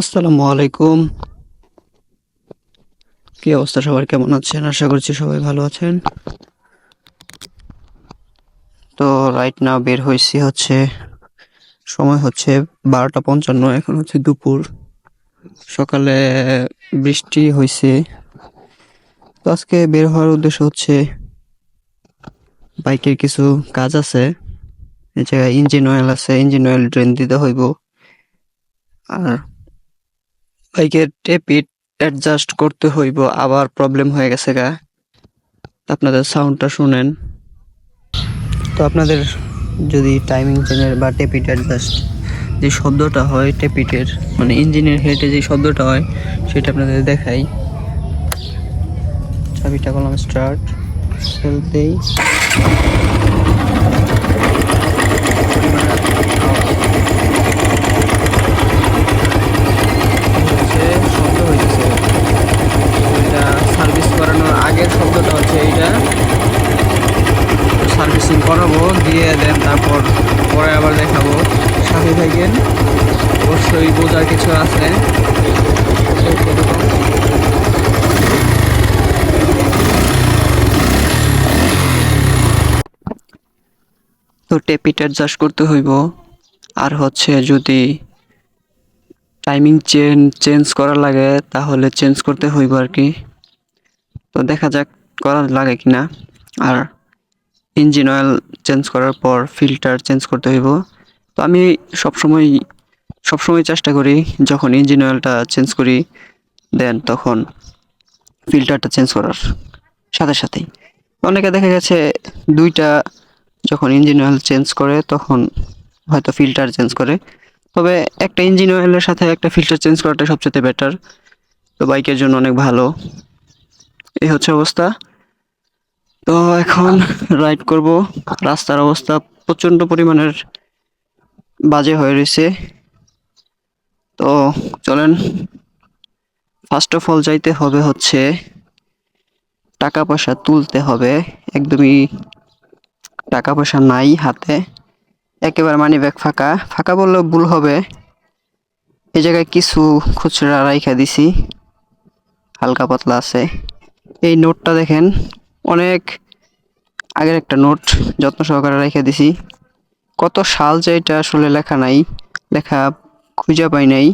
আসসালামু আলাইকুম। কি অবস্থা? সবার কেমন আছেন? আশা করছি সবাই ভালো আছেন। তো রাইট নাও বের হয়েছি হচ্ছে, সময় হচ্ছে বারোটা পঞ্চান্ন, এখন হচ্ছে দুপুর। সকালে বৃষ্টি হয়েছে। তো আজকে বের হওয়ার উদ্দেশ্য হচ্ছে, বাইকের কিছু কাজ আছে। জায়গায় ইঞ্জিন অয়েল আছে, ইঞ্জিন অয়েল ড্রেন দিতে হইব। আর বাইকের টেপিট অ্যাডজাস্ট করতে হইব, আবার প্রবলেম হয়ে গেছে গা। আপনাদের সাউন্ডটা শুনেন। তো আপনাদের যদি টাইমিং চেনের বা টেপিট অ্যাডজাস্ট যে শব্দটা হয় টেপিটের মানে ইঞ্জিনের হেডে যে শব্দটা হয়, সেটা আপনাদের দেখাই। চাবিটা করলাম স্টার্ট সেল দেই হচ্ছে শব্দ হইতেছে এটা সার্ভিস করানোর আগের শব্দটা হচ্ছে এইটা সার্ভিসিং করাবো দিয়ে দেন তারপর পরে আবার দেখাবো সাথে থাকেন অবশ্যই বোঝার কিছু আছে তো টেপিট অ্যাডজাস্ট করতে হইব। আর হচ্ছে যদি টাইমিং চেন চেঞ্জ করা লাগে, তাহলে চেঞ্জ করতে হইব আর কি। তো দেখা যাক করা লাগে কিনা। আর ইঞ্জিন অয়েল চেঞ্জ করার পর ফিল্টার চেঞ্জ করতে হইব। তো আমি সবসময় সবসময় চেষ্টা করি, যখন ইঞ্জিন অয়েলটা চেঞ্জ করি, দেন তখন ফিল্টারটা চেঞ্জ করার সাথে সাথেই। অনেকে দেখা গেছে দুইটা যখন ইঞ্জিন অয়েল চেঞ্জ করে, তখন হয়তো ফিল্টার চেঞ্জ করে। তবে একটা ইঞ্জিন অয়েলের সাথে একটা ফিল্টার চেঞ্জ করাটা সবচেয়ে বেটার তো বাইকের জন্য অনেক ভালো। এই হচ্ছে অবস্থা। তো এখন রাইড করব। রাস্তার অবস্থা প্রচণ্ড পরিমাণের বাজে হয়ে রয়েছে। তো চলেন। ফার্স্ট অফ অল যাইতে হবে হচ্ছে টাকা পয়সা তুলতে হবে। একদমই টাকা পয়সা নাই হাতে, একেবারে মানি ব্যাগ ফাঁকা। ফাঁকা বললেও ভুল হবে। এই জায়গায় কিছু খুচরা রাইখা দিছি। হালকা পাতলা আছে। এই নোটটা দেখেন, অনেক আগের একটা নোট যত্ন সহকারে রেখে দিছি। কত সাল যে এটা আসলে লেখা নাই, লেখা খুঁজে পাই নাই।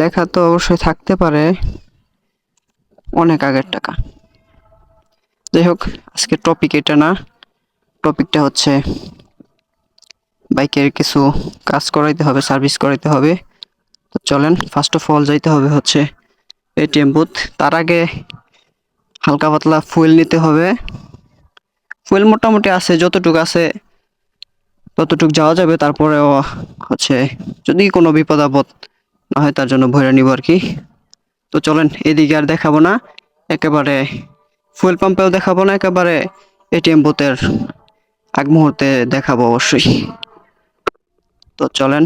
লেখা তো অবশ্যই থাকতে পারে অনেক আগের টাকা। যাই হোক আজকে টপিক এটা না। টপিকটা হচ্ছে বাইকের কিছু কাজ করাইতে হবে সার্ভিস করাইতে হবে। তো চলেন ফার্স্ট অফ অল যাইতে হবে হচ্ছে এটিএম বুথ তার আগে হালকা পাতলা ফুয়েল নিতে হবে। ফুয়েল মোটামুটি আছে, যতটুকু আছে ততটুক যাওয়া যাবে। তারপরেও হচ্ছে যদি কোনো বিপদ আপদ না হয় তার জন্য ভরে নিব আর কি। তো চলেন, এদিকে আর দেখাবো না। একেবারে ফুয়েল পাম্পেও দেখাবো না, একেবারে এটিএম বুথের আগ মুহূর্তে দেখাবো অবশ্যই। তো চলেন।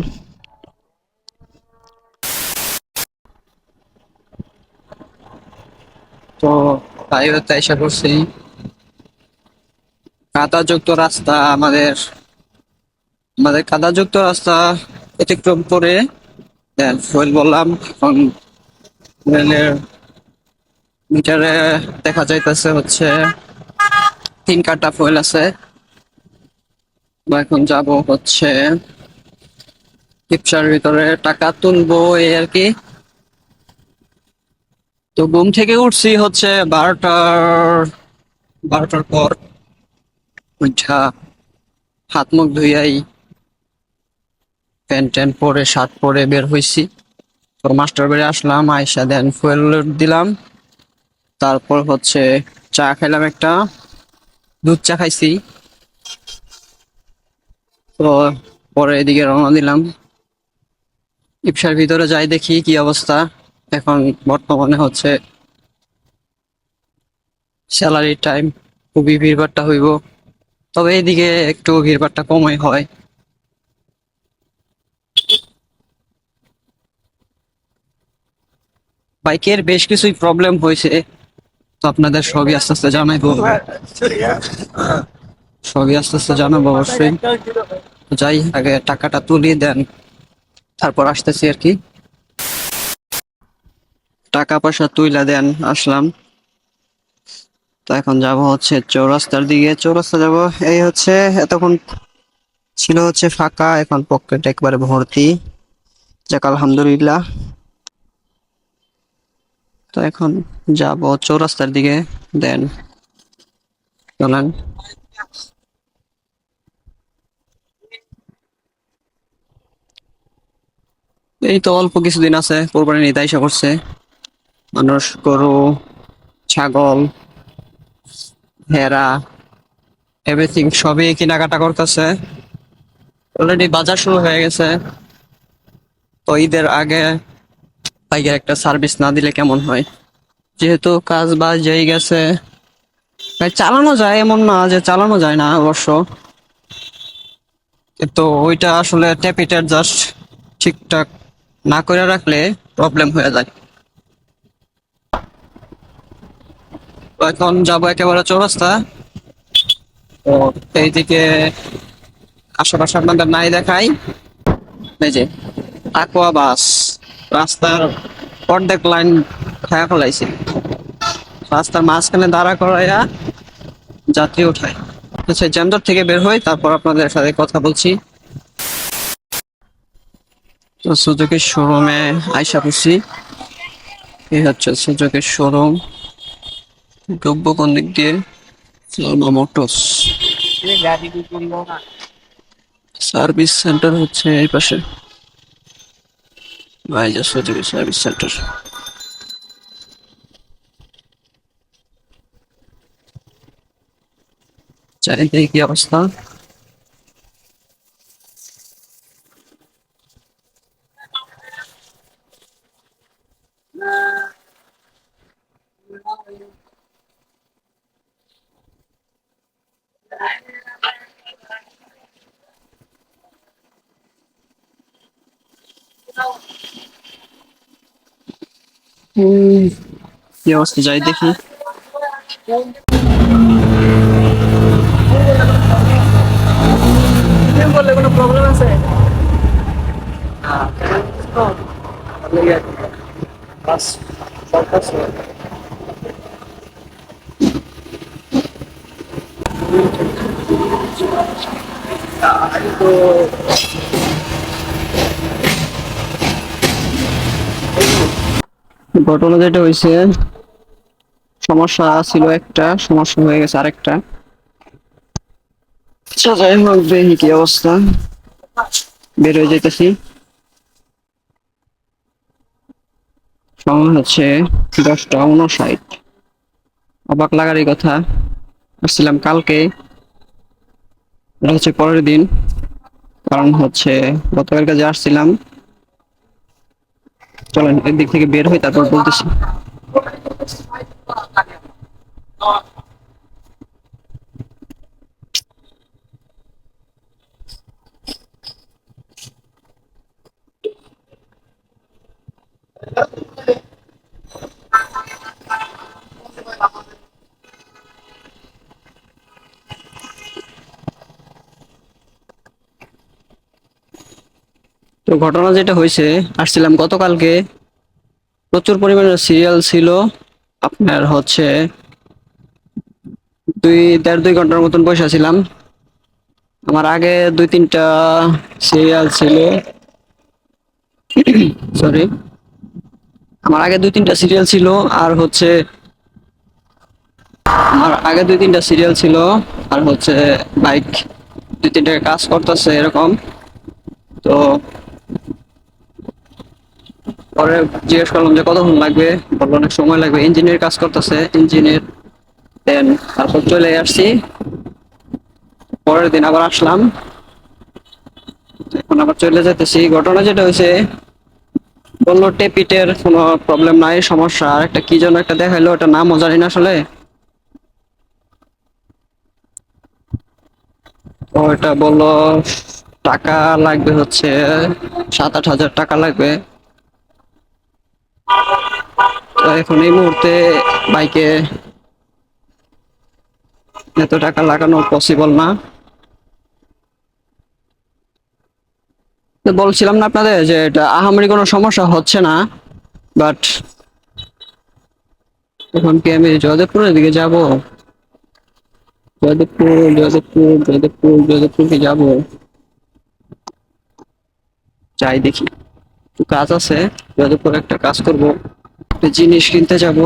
তো তাই হাইওয়েতে এসে করছি কাদাযুক্ত রাস্তা আমাদের আমাদের কাদাযুক্ত রাস্তা অতিক্রম করে ফুয়েল বললাম, এখন ফুয়েলের মিটারে দেখা যাইতেছে হচ্ছে তিন কাটা ফুয়েল আছে। এখন যাব হচ্ছে টিপসার ভিতরে টাকা তুলবো এই আর কি। তো ঘুম থেকে উঠছি হচ্ছে বারোটার বারোটার পর। উঠা হাত মুখ ধুইয়াই প্যান্ট ট্যান্ট পরে, শার্ট পরে বের হইছি। তো মাস্টার বেড়ে আসলাম আয়সা দেন ফুয়েল দিলাম। তারপর হচ্ছে চা খাইলাম একটা। দুধ চা খাইছি। তো পরে এদিকে রওনা দিলাম। ইপসার ভিতরে যাই দেখি কি অবস্থা। এখন বর্তমানে হচ্ছে স্যালারি টাইম খুবই ভিড়ভাট্টা হইব। তবে এইদিকে একটু ভিড়ভাট্টা কমই হয়। বাইকের বেশ কিছুই প্রবলেম হয়েছে। তো আপনাদের সবই আস্তে আস্তে জানাইবো সবই আস্তে আস্তে জানাব অবশ্যই। যাই, আগে টাকাটা তুলি দেন। তারপর আসতেছি আর কি। টাকা পয়সা তুইলা দেন, আসলাম। তো এখন যাব হচ্ছে চৌরাস্তার দিকে। চৌরাস্তা যাব, এই হচ্ছে এতক্ষণ ছিল হচ্ছে ফাঁকা, এখন পকেট একবারে ভর্তি। যাক, আলহামদুলিল্লাহ। তো এখন যাব চৌরাস্তার দিকে, দেন চলেন। এই তো অল্প কিছুদিন আছে, কোরবানি ঈদ আইসা করছে। মানুষ গরু, ছাগল, ভেড়া এভরিথিং সবই কেনাকাটা করতেছে। অলরেডি বাজার শুরু হয়ে গেছে। তো ঈদের আগে বাইকের একটা সার্ভিস না দিলে কেমন হয়? যেহেতু কাজ বাজ যেই গেছে চালানো যায় এমন না যে চালানো যায় না অবশ্য। কিন্তু ওইটা আসলে ট্যাপিটার জাস্ট ঠিকঠাক না করে রাখলে প্রবলেম হয়ে যায়। তো এখন যাব একেবারে চৌরাস্তা। তো এইদিকে আশেপাশে আপনাদের নাই দেখাই। যে আকোয়া বাস রাস্তার অর্ধেক লাইন খায়া ফেলাইছে। রাস্তার মাঝখানে দাঁড়া করাইয়া যাত্রী উঠায়। আচ্ছা জ্যামদার থেকে বের হই, তারপর আপনাদের সাথে কথা বলছি। তো সুজুকির শোরুমে আইসা পড়ছি। এই হচ্ছে সুজুকির শোরুম ঢুকবো কোন দিক দিয়ে? সালমা মোটরস সার্ভিস সেন্টার হচ্ছে এই পাশে। ভাইজা সুজুকি সার্ভিস সেন্টার চারিদিকে কি অবস্থা? কি অবস্থা? যাই দেখি। কোনো প্রবলেম আছে চলতেছে ঘটনা যেটা হয়েছে সমস্যা ছিল একটা, সমস্যা হয়ে গেছে আরেকটা। আচ্ছা যাই হোক, দেখি কি অবস্থা। বের হয়ে যাইতেছি। সময় হচ্ছে দশটা উনষাট অবাক লাগারই কথা। আসছিলাম কালকে। এটা হচ্ছে পরের দিন। কারণ হচ্ছে গতকালকে যে আসছিলাম। চলেন একদিক থেকে বের হই, তারপর বলতেছি। তো ঘটনা যেটা হয়েছে আসছিলাম গতকালকে প্রচুর পরিমাণে সিরিয়াল ছিল। আপনার হচ্ছে দুই, দেড়, দুই ঘণ্টার মতন বসে ছিলাম আমার আগে দুই, তিনটা সিরিয়াল ছিল। সরি আমার আগে দুই, তিনটা সিরিয়াল ছিল আর হচ্ছে আমার আগে দুই, তিনটা সিরিয়াল ছিল আর হচ্ছে বাইক দুই, তিনটা কাজ করতেছে এরকম। তো পরে জিজ্ঞেস করলাম যে কতক্ষণ লাগবে? বলল অনেক সময় লাগবে। ইঞ্জিনিয়ার কাজ করতেছে। ইঞ্জিনিয়ার দেন, তারপর চলে আসছি। পরের দিন আবার আসলাম। এখন আবার চলে যেতেছি। ঘটনা যেটা হয়েছে, বলল টেপিটের কোনো প্রবলেম নাই, সমস্যা। আর একটা কি যেন একটা দেখাইলো ওটা নামও জানি না আসলে। এটা বলল, টাকা লাগবে হচ্ছে সাত আট হাজার টাকা লাগবে। এখন এই মুহূর্তে বাইকে এত টাকা লাগানো পসিবল না। বলছিলাম না আপনাদের যে এটা আহামরি কোনো সমস্যা হচ্ছে না বাট এখন কি আমি জয়দেবপুরের দিকে যাব? জয়দেবপুর জয়দেবপুর জয়দেবপুর জয়দেবপুর কি যাব? যাই দেখি। কাজ আছে, জয়দেবপুর একটা কাজ করব। একটা জিনিস কিনতে যাব।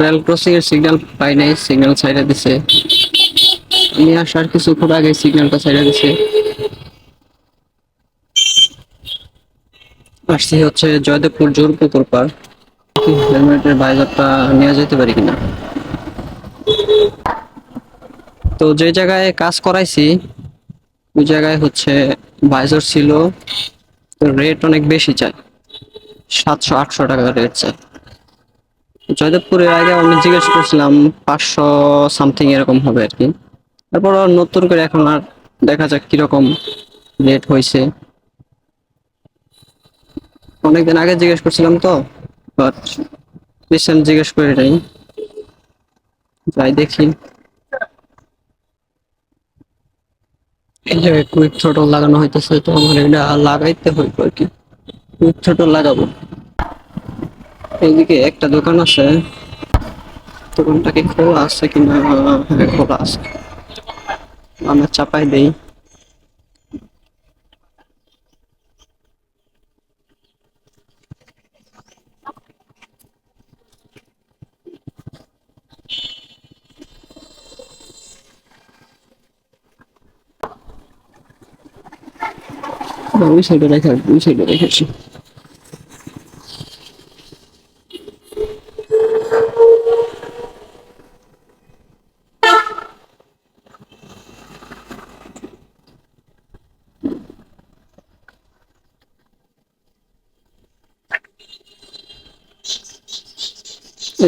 রেল ক্রসিং এর সিগন্যাল পাই নাই সিগন্যাল ছাইড়া দিছে। আমি আসার কিছুক্ষণ আগে সিগন্যালটা ছাইড়া দিছে। আসছি হচ্ছে জয়দেবপুর জোরপুকুর পার হেলমেটের বাইজারটা নিয়ে যেতে পারি কিনা? তো যে জায়গায় কাজ করাইছি, ওই জায়গায় হচ্ছে বাইজার ছিল রেট অনেক বেশি চাই। সাতশো, আটশো টাকা রেট চাই। জয়দেবপুরের আগে আমি জিজ্ঞেস করছিলাম পাঁচশো সামথিং এরকম হবে আর কি। তারপর নতুন করে এখন আর দেখা যাক কীরকম রেট হয়েছে। অনেকদিন আগে জিজ্ঞেস করছিলাম তো রিসেন্ট জিজ্ঞেস করে নাই। যাই দেখি। এই জায়গায় কুইক থ্রোটল লাগানো হইতেছে, তো আমার এটা লাগাইতে হইব আর কি। কুইক থ্রোটল লাগাবো। এইদিকে একটা দোকান আছে। দোকানটা কি খোলা আছে কিনা হ্যাঁ খোলা আছে। আমরা চাপাই দেই। ওই সাইডে রেখে, ওই সাইডে রেখেছি।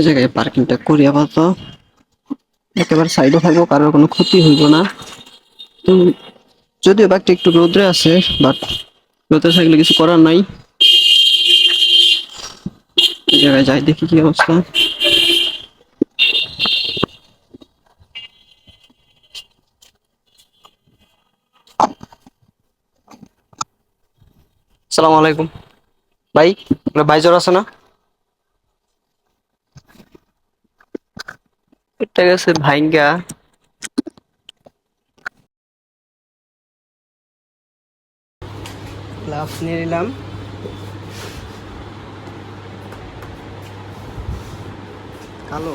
জায়গায় পার্কিংটা করি আপাতত। একেবারে সাইডে থাকব, কারোর কোনো ক্ষতি হইব না। তো যদিও বাইকটা একটু রোদ্রে আছে বাট রোদ্রে থাকলে কিছু করার নাই। এই জায়গায় যাই, দেখি কি অবস্থা। সালাম আলাইকুম। ভাই, আপনার ভাইজর আছে না? এটা গেছে ভাইঙ্গা। গ্লাভস নিয়ে নিলাম। কালো?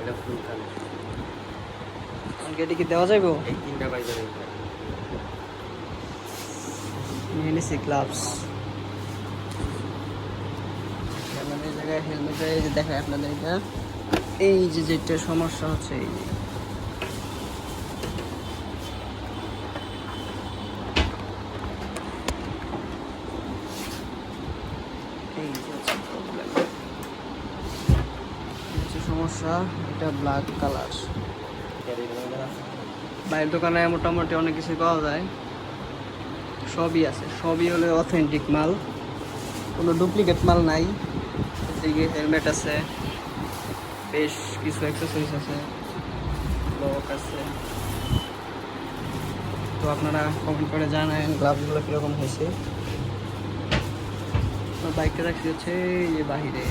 এটা ফুল কালো। গেটে কি দেওয়া যাইব? এই তিনটা বাইজার নিয়ে নিছি গ্লাভস। এই জায়গায় হেলমেটে দেখায় আপনাদের এটা। এই যে যেটা সমস্যা হচ্ছে, এই যে। সমস্যা, এটা ব্ল্যাক কালার বাইরের দোকানে মোটামুটি অনেক কিছু পাওয়া যায়। সবই আছে, সবই হলো অথেন্টিক মাল। কোনো ডুপ্লিকেট মাল নাই। হেলমেট আছে। বেশ কিছু এক্সারসাইজ আছে লক আছে। তো আপনারা কমেন্ট করে জানান গ্লাভসগুলো কীরকম হয়েছে। বাইকটা রাখছি হচ্ছে যে বাহিরে।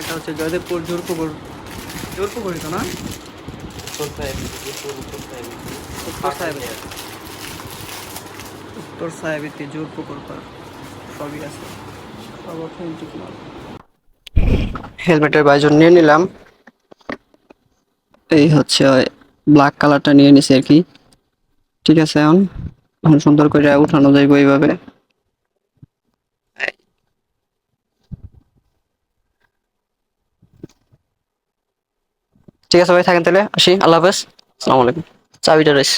এটা হচ্ছে জয়দেবপুর জোরপুকুর। জোরপুকুরই তো না? উত্তর সাহেবের উত্তর সাহেবেতে জোরপুকুর পার সবই আছে। হেলমেটের বাইজন নিয়ে নিলাম। এই হচ্ছে ব্ল্যাক কালারটা নিয়ে নিছি আর কি। ঠিক আছে এখন। এখন সুন্দর করে উঠানো যাইব এইভাবে। ঠিক আছে ভাই, থাকেন তাহলে। আসি, আল্লাহ হাফেজ। আসসালামু আলাইকুম। চাবিটা রয়েছে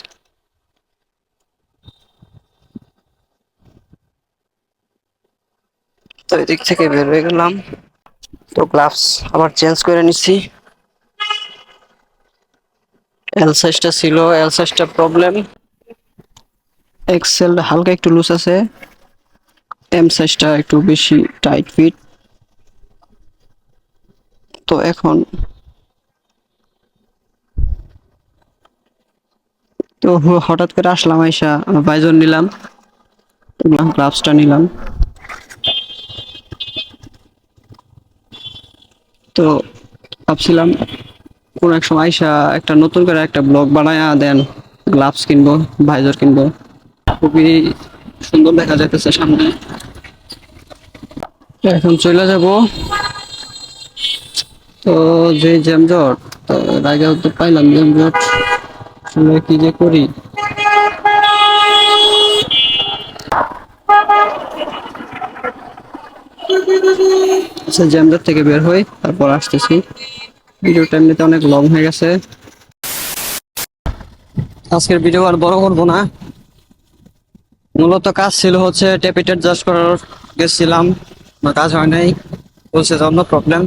তো এদিক থেকে বের হয়ে গেলাম। তো গ্লাভস আবার চেঞ্জ করে নিচ্ছি এল সাইজটা ছিল এল সাইজটা প্রবলেম এক্সেল হালকা একটু লুজ আছে। এম সাইজটা একটু বেশি টাইট ফিট তো এখন তো হঠাৎ করে আসলাম, আইসা বাইজন নিলাম গ্লাভসটা নিলাম। তো ভাবছিলাম কোন এক সময় আইসা একটা নতুন করে একটা ব্লগ বানায়া দেন, গ্লাভস কিনবো ভাইজার কিনবো। খুবই সুন্দর দেখা যাইতেছে সামনে। এখন চলে যাব। তো যে জ্যামজট, তো এর তো পাইলাম জ্যামজট। আসলে কি যে করি? আচ্ছা থেকে বের হই, তারপর আসতেছি। ভিডিওটা এমনিতে অনেক লং হয়ে গেছে। আজকের ভিডিও আর বড় করব না। মূলত কাজ ছিল হচ্ছে টেপিটেড জাস্ট করার, গেছিলাম না কাজ হয় নাই, বলছে অন্য প্রবলেম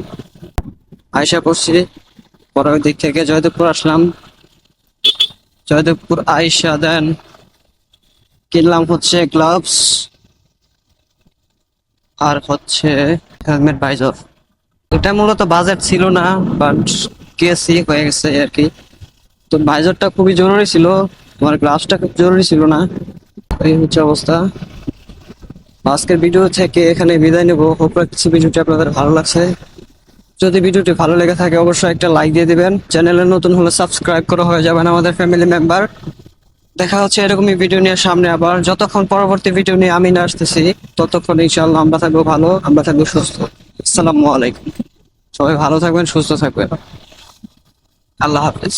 আয়সা করছি পরের দিক থেকে জয়দেবপুর আসলাম জয়দেবপুর আয়সা দেন। কিনলাম হচ্ছে গ্লাভস? আর হচ্ছে হেলমেট ভাইজর। এটা মূলত বাজেট ছিল না বাট কেসি হয়ে গেছে আর কি। তো ভাইজরটা খুবই জরুরি ছিল, তোমার গ্লাভসটা খুব জরুরি ছিল না। এই হচ্ছে অবস্থা। আজকের ভিডিও থেকে এখানে বিদায় নেব। হোপ রাখছি ভিডিওটি আপনাদের ভালো লাগছে। যদি ভিডিওটি ভালো লেগে থাকে, অবশ্যই একটা লাইক দিয়ে দিবেন। চ্যানেলে নতুন হলে সাবস্ক্রাইব করা হয়ে যাবেন আমাদের ফ্যামিলি মেম্বার দেখা হচ্ছে এরকমই ভিডিও নিয়ে সামনে আবার। যতক্ষণ পরবর্তী ভিডিও নিয়ে আমি না আসতেছি, ততক্ষণ ইনশাআল্লাহ আমরা থাকব ভালো, আমরা থাকব সুস্থ। আসসালামু আলাইকুম। সবাই ভালো থাকবেন, সুস্থ থাকবেন। আল্লাহ হাফিজ।